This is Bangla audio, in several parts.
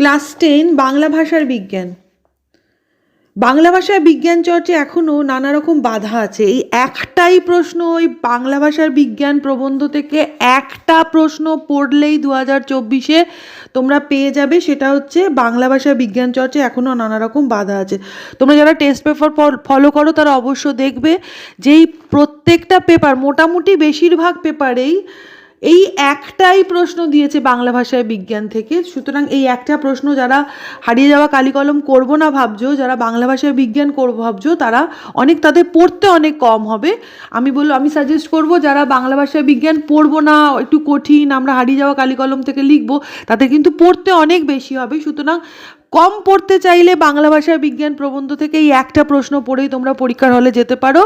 ক্লাস টেন বাংলা ভাষার বিজ্ঞান। বাংলা ভাষার বিজ্ঞান চর্চা এখনও নানা রকম বাধা আছে। এই একটাই প্রশ্ন ওই বাংলা ভাষার বিজ্ঞান প্রবন্ধ থেকে একটা প্রশ্ন পড়লেই দু হাজার চব্বিশে তোমরা পেয়ে যাবে, সেটা হচ্ছে বাংলা ভাষার বিজ্ঞান চর্চা এখনও নানা রকম বাধা আছে। তোমরা যারা টেস্ট পেপার ফলো করো, তারা অবশ্য দেখবে যেই প্রত্যেকটা পেপার মোটামুটি বেশিরভাগ পেপারেই এই একটাই প্রশ্ন দিয়েছে বাংলা ভাষায় বিজ্ঞান থেকে। সুতরাং এই একটা প্রশ্ন যারা হারিয়ে যাওয়া কালিকলম করব না ভাবছ, যারা বাংলা ভাষায় বিজ্ঞান করব ভাবছ, তারা অনেক তাদের পড়তে অনেক কম হবে। আমি বলব আমি সাজেস্ট করব যারা বাংলা ভাষায় বিজ্ঞান পড়ব না, একটু কঠিন, আমরা হারিয়ে যাওয়া কালিকলম থেকে লিখব তাদের কিন্তু পড়তে অনেক বেশি হবে। সুতরাং কম পড়তে চাইলে বাংলা ভাষায় বিজ্ঞান প্রবন্ধ থেকে এই একটা প্রশ্ন পড়েই তোমরা পরীক্ষার হলে যেতে পারো।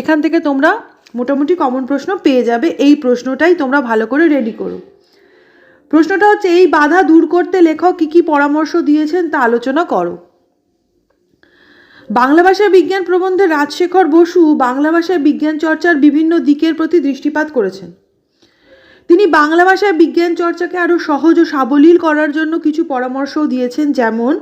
এখান থেকে তোমরা মোটামুটি কমন প্রশ্ন পেয়ে যাবে। এই প্রশ্নটাই তোমরা ভালো করে রেডি করো। প্রশ্নটা হচ্ছে, এই বাধা দূর করতে লেখক কী কী পরামর্শ দিয়েছেন তা আলোচনা করো। বাংলা ভাষার বিজ্ঞান প্রবন্ধে রাজশেখর বসু বাংলা ভাষায় বিজ্ঞান চর্চার বিভিন্ন দিকের প্রতি দৃষ্টিপাত করেছেন। তিনি বাংলা ভাষায় বিজ্ঞান চর্চাকে আরও সহজ ও সাবলীল করার জন্য কিছু পরামর্শও দিয়েছেন, যেমন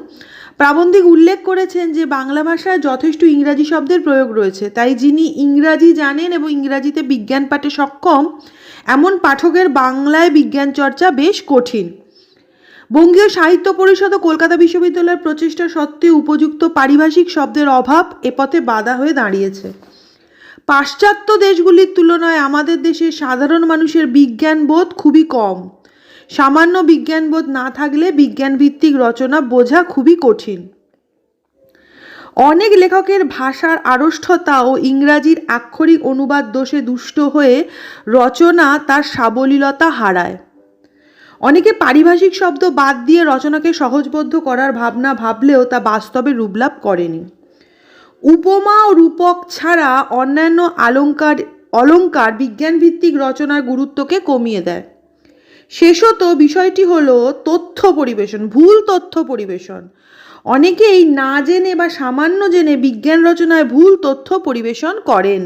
প্রাবন্ধিক উল্লেখ করেছেন যে বাংলা ভাষায় যথেষ্ট ইংরাজি শব্দের প্রয়োগ রয়েছে। তাই যিনি ইংরাজি জানেন এবং ইংরাজিতে বিজ্ঞান পাঠে সক্ষম, এমন পাঠকের বাংলায় বিজ্ঞান চর্চা বেশ কঠিন। বঙ্গীয় সাহিত্য পরিষদ ও কলকাতা বিশ্ববিদ্যালয়ের প্রচেষ্টা সত্ত্বেও উপযুক্ত পারিভাষিক শব্দের অভাব এ পথে বাধা হয়ে দাঁড়িয়েছে। পাশ্চাত্য দেশগুলির তুলনায় আমাদের দেশে সাধারণ মানুষের বিজ্ঞান বোধ খুবই কম। সামান্য বিজ্ঞানবোধ না থাকলে বিজ্ঞান ভিত্তিক রচনা বোঝা খুবই কঠিন। অনেক লেখকের ভাষার আড়ষ্ঠতা ও ইংরাজির আক্ষরিক অনুবাদ দোষে দুষ্ট হয়ে রচনা তার সাবলীলতা হারায়। অনেকে পারিভাষিক শব্দ বাদ দিয়ে রচনাকে সহজবদ্ধ করার ভাবনা ভাবলেও তা বাস্তবে রূপলাভ করেনি। উপমা ও রূপক ছাড়া অন্যান্য অলঙ্কার অলঙ্কার বিজ্ঞানভিত্তিক রচনার গুরুত্বকে কমিয়ে দেয়। শেষত বিষয়টি হলো তথ্য পরিবেশন, ভুল তথ্য পরিবেশন। অনেকেই না জেনে বা সামান্য জেনে বিজ্ঞান রচনায় ভুল তথ্য পরিবেশন করেন।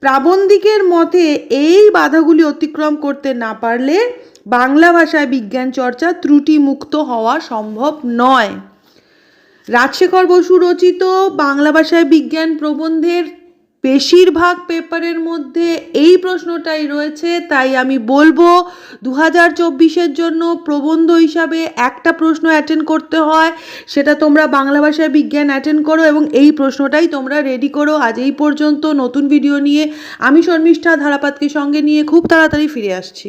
প্রাবন্ধিকের মতে, এই বাধাগুলি অতিক্রম করতে না পারলে বাংলা ভাষায় বিজ্ঞান চর্চা ত্রুটিমুক্ত হওয়া সম্ভব নয়। রাজশেখর বসু রচিত বাংলা ভাষায় বিজ্ঞান প্রবন্ধের বেশিরভাগ পেপারের মধ্যে এই প্রশ্নটাই রয়েছে, তাই আমি বলব দু হাজার চব্বিশের জন্য প্রবন্ধ হিসাবে একটা প্রশ্ন অ্যাটেন্ড করতে হয়, সেটা তোমরা বাংলা ভাষায় বিজ্ঞান অ্যাটেন্ড করো এবং এই প্রশ্নটাই তোমরা রেডি করো। আজ এই পর্যন্ত নতুন ভিডিও নিয়ে আমি শর্মিষ্ঠা ধারাপাতকে সঙ্গে নিয়ে খুব তাড়াতাড়ি ফিরে আসছি।